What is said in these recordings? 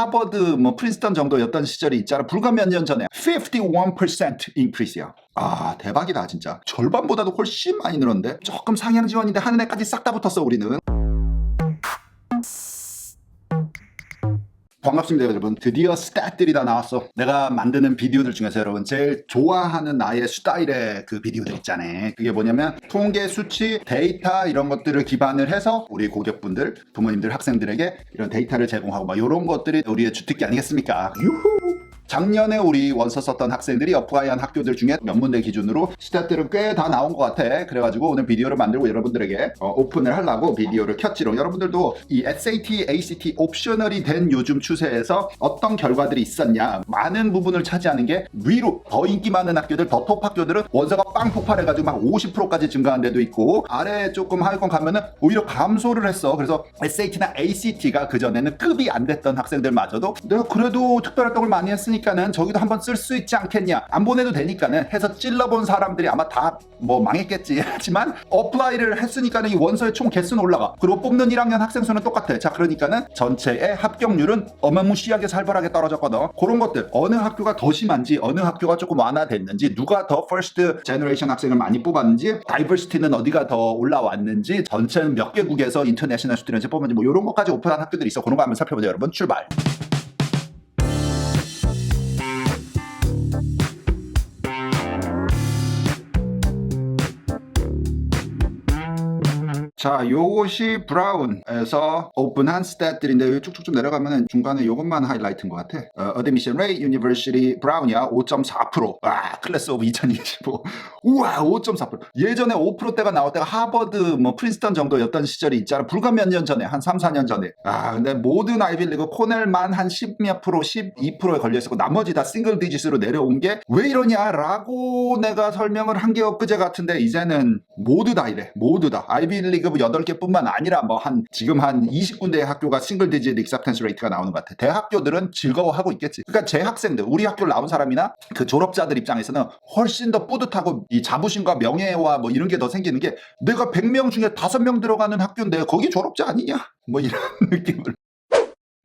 하버드 뭐 프린스턴 정도였던 시절이 있잖아. 불과 몇 년 전에 51% increase야. 아 대박이다 진짜. 절반보다도 훨씬 많이 늘었는데 조금 상향 지원인데 하는 애까지 싹 다 붙었어 우리는. 반갑습니다 여러분. 드디어 스탯들이 다 나왔어. 내가 만드는 비디오들 중에서 여러분 제일 좋아하는 나의 스타일의 그 비디오들 있잖아요 그게 뭐냐면 통계 수치 데이터 이런 것들을 기반을 해서 우리 고객분들 부모님들 학생들에게 이런 데이터를 제공하고 막 이런 것들이 우리의 주특기 아니겠습니까? 유후 작년에 우리 원서 썼던 학생들이 어플라이한 학교들 중에 몇 문제 기준으로 스탯들은 꽤 다 나온 것 같아. 그래가지고 오늘 비디오를 만들고 여러분들에게 어, 오픈을 하려고 비디오를 켰지롱. 여러분들도 이 SAT, ACT 옵셔널이 된 요즘 추세에서 어떤 결과들이 있었냐. 많은 부분을 차지하는 게 위로 더 인기 많은 학교들, 더 톱 학교들은 원서가 빵 폭발해가지고 막 50%까지 증가한 데도 있고 아래 조금 하위권 가면은 오히려 감소를 했어. 그래서 SAT나 ACT가 그전에는 급이 안 됐던 학생들마저도 내가 그래도 특별활동을 많이 했으니까 는 저기도 한번 쓸 수 있지 않겠냐. 안 보내도 되니까는 해서 찔러본 사람들이 아마 다 뭐 망했겠지. 하지만 어플라이를 했으니까는 이 원서의 총 개수는 올라가. 그리고 뽑는 1학년 학생 수는 똑같아. 자, 그러니까는 전체의 합격률은 어마무시하게 살벌하게 떨어졌거든. 그런 것들 어느 학교가 더 심한지 어느 학교가 조금 완화됐는지 누가 더 퍼스트 제너레이션 학생을 많이 뽑았는지 다이버시티는 어디가 더 올라왔는지 전체는 몇 개국에서 인터내셔널 스튜던트 뽑았는지 뭐 이런 것까지 오픈한 학교들이 있어. 그런 거 한번 살펴보자 여러분. 출발. 자, 요것이 브라운에서 오픈한 스탯들인데 쭉쭉 쭉 내려가면은 중간에 요것만 하이라이트인 것 같아. 어, 어드미션 레이 유니버시티 브라운이야 5.4%. 와, 클래스 오브 2025. 우와, 5.4%. 예전에 5%대가 나올 때가 하버드 뭐 프린스턴 정도였던 시절이 있잖아. 불과 몇 년 전에 한 3, 4년 전에. 아, 근데 모든 아이빌리그 코넬만 한 10몇 프로, 12%에 걸려 있었고 나머지 다 싱글 디지스로 내려온 게 왜 이러냐라고 내가 설명을 한 게 엊그제 같은데 이제는 모두 다 이래. 모두 다. 아이빌리그 8개뿐만 아니라 뭐 한 지금 한 20군데의 학교가 싱글 디지트 익셉텐스 레이트가 나오는 것 같아. 대학교들은 즐거워하고 있겠지. 그러니까 제 학생들, 우리 학교를 나온 사람이나 그 졸업자들 입장에서는 훨씬 더 뿌듯하고 이 자부심과 명예와 뭐 이런 게 더 생기는 게 내가 100명 중에 5명 들어가는 학교인데 거기 졸업자 아니냐? 뭐 이런 느낌을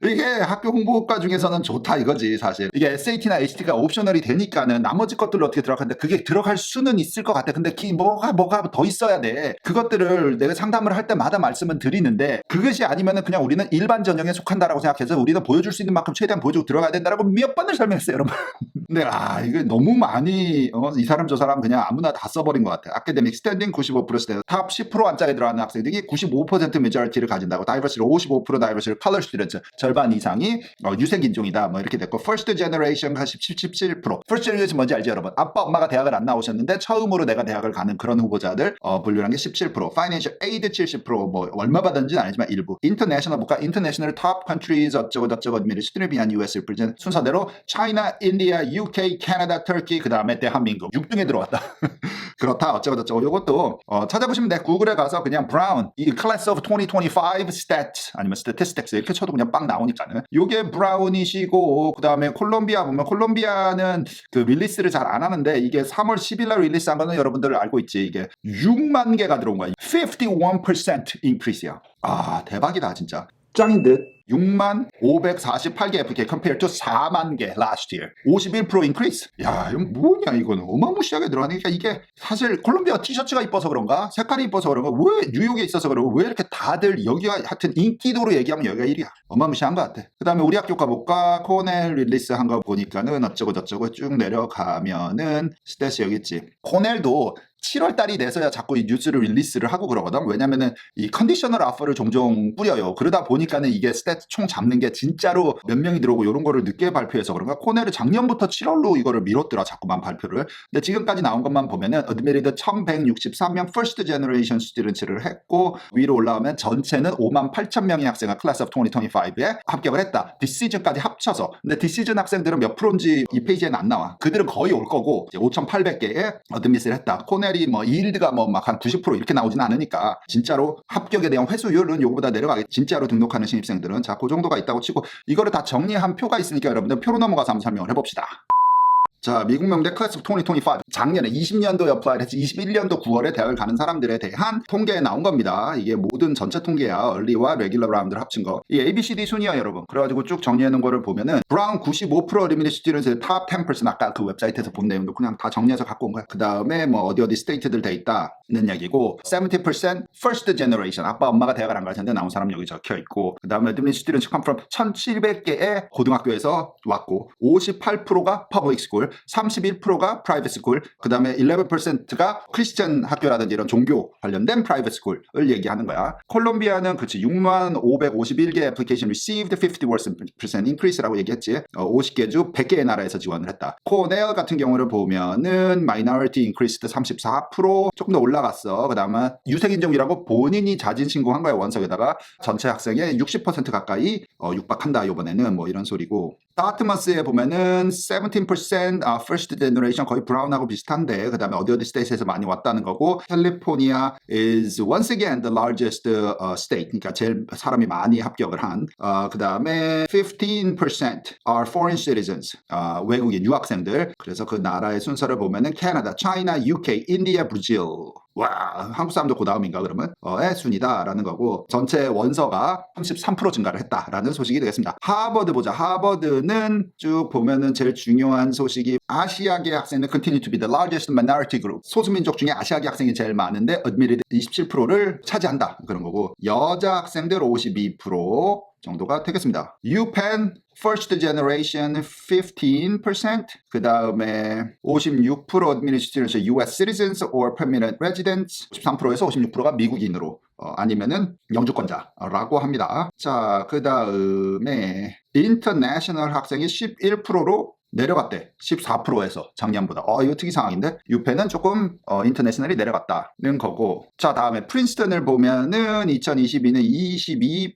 이게 학교 홍보과 중에서는 좋다 이거지 사실. 이게 SAT나 HT가 옵셔널이 되니까는 나머지 것들을 어떻게 들어가는데 그게 들어갈 수는 있을 것 같아. 근데 기, 뭐가 뭐가 더 있어야 돼. 그것들을 내가 상담을 할 때마다 말씀은 드리는데 그것이 아니면은 그냥 우리는 일반 전형에 속한다라고 생각해서 우리는 보여줄 수 있는 만큼 최대한 보여주고 들어가야 된다라고 몇 번을 설명했어요 여러분. 근데 아 이게 너무 많이 어, 이 사람 저 사람 그냥 아무나 다 써버린 것 같아. 아카데믹 스탠딩 95%탑 10% 안짝에 들어가는 학생들이 95% 메저리티를 가진다고. 다이버시티 55% 다이버시티 컬러 스튜던트 절반 이상이 어, 유색 인종이다. 뭐 이렇게 됐고 퍼스트 제너레이션가 17% 퍼스트 제너레이션 뭔지 알죠 여러분? 아빠 엄마가 대학을 안 나오셨는데 처음으로 내가 대학을 가는 그런 후보자들 어, 분류한 게17% 파이낸셜 에이드 70%뭐 얼마 받았는지는 아니지만 일부. 인터내셔널 볼까 인터내셔널 탑 컨트리즈 어쩌고 저쩌고 미리스트를 위한 US 프레젠 순서대로 차이나 인디아 UK 캐나다 터키 그 다음에 대한민국. 6등에 들어왔다. 그렇다. 어쩌고 저쩌고. 이것도 어, 찾아보시면 돼. 구글에 가서 그냥 브라운 이 클래스 오브 2025 stat 아니면 statistics. 이렇게 쳐도 그냥 빵 나 오니까는 요게 브라운이시고 그 다음에 콜롬비아 보면 콜롬비아는 그 릴리스를 잘 안 하는데 이게 3월 10일 날 릴리스한 거는 여러분들 알고 있지. 이게 6만 개가 들어온 거야. 51% increase야. 아 대박이다 진짜 짱인 듯 6만 548개 FK compared to 4만 개 last year. 51% increase. 야, 이건 뭐냐 이거는 어마무시하게 들어가니까 이게 사실 콜롬비아 티셔츠가 이뻐서 그런가? 색깔이 이뻐서 그런가? 왜 뉴욕에 있어서 그러고 왜 이렇게 다들 여기가 하여튼 인기도로 얘기하면 여기가 1위야. 어마무시한 것 같아. 그 다음에 우리 학교 가볼까? 코넬 릴리스 한 거 보니까는 어쩌고 저쩌고 쭉 내려가면은 스탯이 여기 있지. 코넬도 7월 달이 돼서야 자꾸 이 뉴스를 릴리스를 하고 그러거든. 왜냐면은 이 컨디셔널 아퍼를 종종 뿌려요. 그러다 보니까는 이게 스탯 총 잡는 게 진짜로 몇 명이 들어오고 이런 거를 늦게 발표해서 그런가. 코넬은 작년부터 7월로 이거를 미뤘더라. 자꾸만 발표를. 근데 지금까지 나온 것만 보면은 어드메리드 1163명 퍼스트 제너레이션 스튜던트를 했고 위로 올라오면 전체는 5만 8천 명의 학생을 클래스 오브 2025에 합격을 했다. 디시즌까지 합쳐서. 근데 디시즌 학생들은 몇 프로인지 이 페이지에는 안 나와. 그들은 거의 올 거고 5,800개의 어드미스를 했다. 코넬 이뭐 일드가 뭐 막 한 90% 이렇게 나오진 않으니까 진짜로 합격에 대한 회수율은 요거보다 내려가겠 진짜로 등록하는 신입생들은 자 그 정도가 있다고 치고 이거를 다 정리한 표가 있으니까 여러분들 표로 넘어가서 한번 설명을 해봅시다. 자, 미국 명대 클래스 2025 작년에 20년도에 어플라이를 했지 21년도 9월에 대학을 가는 사람들에 대한 통계에 나온 겁니다. 이게 모든 전체 통계야. 얼리와 레귤러 라운드를 합친 거. 이 ABCD 순이야, 여러분. 그래가지고 쭉 정리해 놓은 거를 보면은 브라운 95% 리미디 스튜던트 탑10% 아까 그 웹사이트에서 본 내용도 그냥 다 정리해서 갖고 온 거야. 그 다음에 뭐 어디 어디 스테이트들 돼 있다는 얘기고 70% first generation 아빠 엄마가 대학을 안 갈 텐데 나온 사람 여기 적혀 있고 그 다음에 스튜던트 come from 1700개의 고등학교에서 왔고 58%가 public school 31%가 private school 그 다음에 11%가 크리스천 학교라든지 이런 종교 관련된 private school을 얘기하는 거야. 콜롬비아는 그치 6만 551개 application received 50% increase라고 얘기했지. 어, 50개 주 100개의 나라에서 지원을 했다. 코넬 같은 경우를 보면은 minority increased 34% 조금 더 올라갔어. 그 다음에 유색인종이라고 본인이 자진 신고한 거야 원석에다가 전체 학생의 60% 가까이 어, 육박한다 이번에는 뭐 이런 소리고 다트머스에 보면은 17% 아, first generation 거의 브라운하고 비슷한데 그 다음에 어디 어디 스테이트에서 많이 왔다는 거고 캘리포니아 is once again the largest uh, state. 그러니까 제일 사람이 많이 합격을 한. 그 다음에 15% are foreign citizens 아, 외국인 유학생들. 그래서 그 나라의 순서를 보면은 캐나다, 차이나, UK, 인디아, 브라질 와 한국 사람도 그 다음인가 그러면 어의 순이다라는 거고 전체 원서가 33% 증가를 했다라는 소식이 되겠습니다. 하버드 보자. 하버드는 쭉 보면은 제일 중요한 소식이 아시아계 학생들 continue to be the largest minority group. 소수민족 중에 아시아계 학생이 제일 많은데 admitted 27%를 차지한다 그런 거고 여자 학생들 52% 정도가 되겠습니다. UPenn first generation 15%, 그 다음에 56% administration US citizens or permanent residents, 13%에서 56%가 미국인으로 어, 아니면은 영주권자라고 합니다. 자, 그 다음에 international 학생이 11%로 내려갔대. 14%에서 작년보다. 어, 이거 특이 상황인데? 유페는 조금 어, 인터내셔널이 내려갔다는 거고. 자, 다음에 프린스턴을 보면은 2022는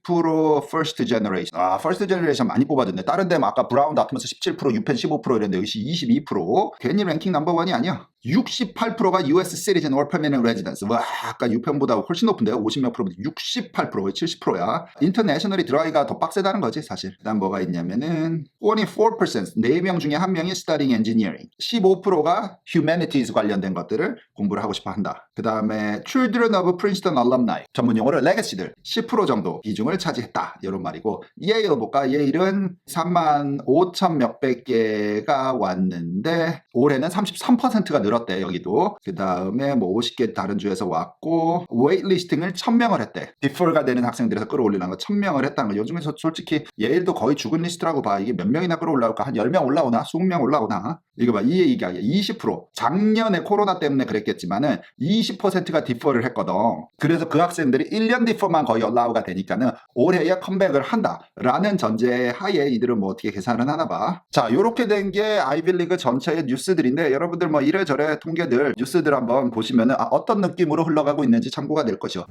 22% first generation. 아, first generation 많이 뽑아줬네. 다른 데는 아까 브라운 다트면서 17%, 유펜 15% 이랬는데 여기 22%. 괜히 랭킹 넘버원이 아니야. 68%가 US citizen or permanent residence. 와, 아까 유펜보다 훨씬 높은데요? 50몇 프로보다 68%, 70%야. 인터내셔널이 들어가기가 더 빡세다는 거지, 사실. 그 다음 뭐가 있냐면은 24%, 4명 중에 한 명이 studying engineering. 15%가 humanities 관련된 것들을 공부를 하고 싶어 한다. 그 다음에 children of Princeton alumni. 전문 용어로 legacy들. 10% 정도 비중을 차지했다. 이런 말이고. 예일 볼까? 3만 5천 몇백 개가 왔는데 올해는 33%가 늘 었대 여기도. 그 다음에 뭐 50개 다른 주에서 왔고 웨이트리스팅을 1000명을 했대. 디펄가 되는 학생들에서 끌어올리는 거 1000명을 했다는 거. 요즘에서 솔직히 예일도 거의 죽은 리스트라고 봐. 이게 몇 명이나 끌어올라올까? 한 10명 올라오나? 20명 올라오나? 이거 봐. 이 얘기가 20%. 작년에 코로나 때문에 그랬겠지만은 20%가 디퍼를 했거든. 그래서 그 학생들이 1년 디퍼만 거의 올라오가 되니까는 올해에 컴백을 한다라는 전제 하에 이들은 뭐 어떻게 계산을 하나 봐. 자, 요렇게 된 게 아이빌리그 전체의 뉴스들인데 여러분들 뭐 이래저래 통계들 뉴스들 한번 보시면은 아, 어떤 느낌으로 흘러가고 있는지 참고가 될 것이요.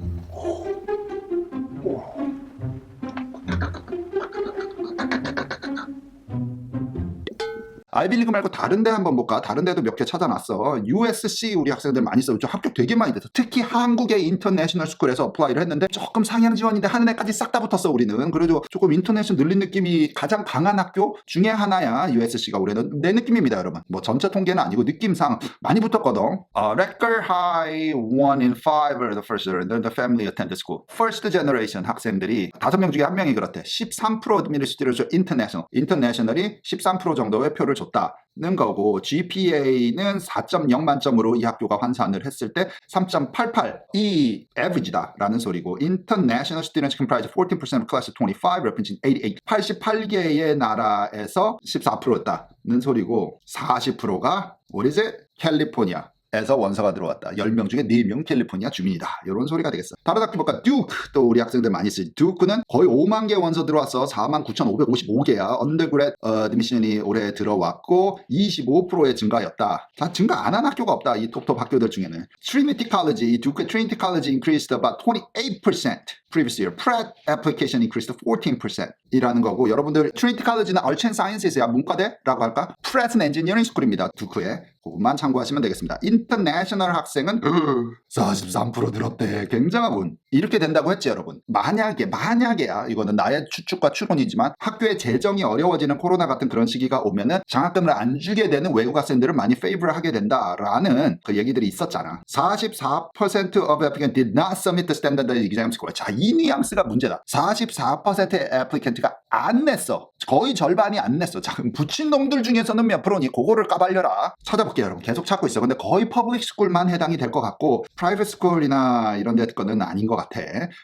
아이빌리그 말고 다른 데 한번 볼까? 다른 데도 몇 개 찾아놨어. USC 우리 학생들 많이 써요. 저 합격 되게 많이 돼서. 특히 한국의 인터내셔널 스쿨에서 어플라이를 했는데 조금 상향 지원인데 하는 애까지 싹 다 붙었어 우리는. 그래도 조금 인터내셔널 늘린 느낌이 가장 강한 학교 중에 하나야. USC가 올해는. 내 느낌입니다 여러분. 뭐 전체 통계는 아니고 느낌상 많이 붙었거든. 어, record high one in five are the first the family attended school. First generation 학생들이 다섯 명 중에 한 명이 그렇대. 13% administration international. international이 13% 정도의 표를 줬다는 거고 GPA는 4.0 만점으로 이 학교가 환산을 했을 때 3.88이 average다라는 소리고 International students comprise 14% of class of 25 representing 88 88개의 나라에서 14%였다는 소리고 40%가 what is it? 캘리포니아 에서 원서가 들어왔다. 10명 중에 4명 캘리포니아 주민이다. 이런 소리가 되겠어. 볼까? 듀크. 또 우리 학생들 많이 쓰지. 듀크는 거의 5만 개 원서 들어왔어. 4만 9,555개야. 언더그렛 어드미션이 올해 들어왔고 25%의 증가였다. 다 증가 안 한 학교가 없다. 이 톱톱 학교들 중에는. Trinity College, 이 듀크 Trinity College increased about 28% previous year. Pratt application increased 14% 이라는 거고 여러분들 College는 Arts and Sciences야 문과대라고 할까? Pratt은 Engineering School입니다. 듀크에. 그것만 참고하시면 되겠습니다. 인터내셔널 학생은 43% 늘었대. 굉장하군. 이렇게 된다고 했지 여러분. 만약에 만약에야 이거는 나의 추측과 추론이지만 학교의 재정이 어려워지는 코로나 같은 그런 시기가 오면은 장학금을 안 주게 되는 외국 학생들을 많이 페이브를 하게 된다라는 그 얘기들이 있었잖아. 44% of applicants did not submit the standard exam score. 자, 이 뉘앙스가 문제다. 44%의 애플리켄트가 안 냈어. 거의 절반이 안 냈어. 자, 그럼 붙인 놈들 중에서는 몇 프로니? 그거를 까발려라. 찾아볼게요, 여러분. 계속 찾고 있어. 근데 거의 퍼블릭 스쿨만 해당이 될 것 같고 프라이빗 스쿨이나 이런 데 거는 아닌 것 같아.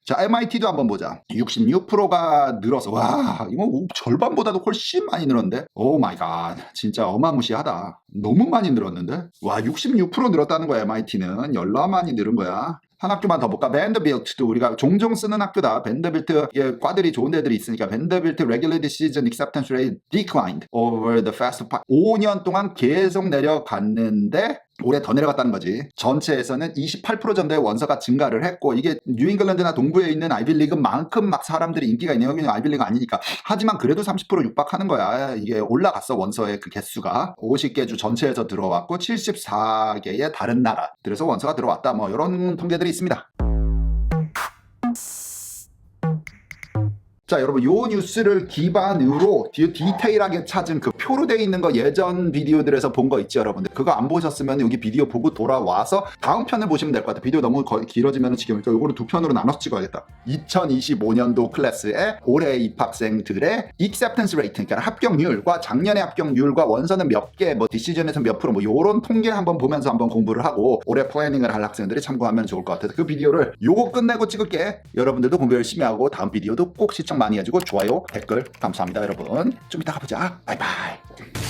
자, MIT도 한번 보자. 66%가 늘어서 와, 이거 절반보다도 훨씬 많이 늘었는데. 오 마이 갓. 진짜 어마무시하다. 너무 많이 늘었는데? 와, 66% 늘었다는 거야, MIT는. 열나 많이 늘은 거야. 한 학교만 더 볼까? 밴더빌트도 우리가 종종 쓰는 학교다. 밴더빌트 예, 과들이 좋은 데들이 있으니까 밴더빌트 regular decision acceptance rate declined over the past 5년 동안 계속 내려갔는데 올해 더 내려갔다는 거지. 전체에서는 28% 정도의 원서가 증가를 했고 이게 뉴잉글랜드나 동부에 있는 아이빌리그만큼 막 사람들이 인기가 있는 여기는 아이빌리그 아니니까 하지만 그래도 30% 육박하는 거야. 이게 올라갔어 원서의 그 개수가 50개 주 전체에서 들어왔고 74개의 다른 나라들에서 원서가 들어왔다. 뭐 이런 통계들이 있습니다. 자, 여러분, 요 뉴스를 기반으로 디, 디테일하게 찾은 그 표로 돼 있는 거 예전 비디오들에서 본 거 있죠, 여러분들. 그거 안 보셨으면 여기 비디오 보고 돌아와서 다음 편을 보시면 될 것 같아요. 비디오 너무 거- 길어지면 지겨우니까 요거를 두 편으로 나눠서 찍어야겠다. 2025년도 클래스에 올해 입학생들의 acceptance rate, 그러니까 합격률과 작년의 합격률과 원서는 몇 개, 뭐 디시전에서 몇 프로, 뭐 요런 통계 한번 보면서 한번 공부를 하고 올해 플래닝을 할 학생들이 참고하면 좋을 것 같아서 그 비디오를 요거 끝내고 찍을게. 여러분들도 공부 열심히 하고 다음 비디오도 꼭 시청 많이 해주고 좋아요, 댓글 감사합니다, 여러분. 좀 이따가 보자. 바이바이.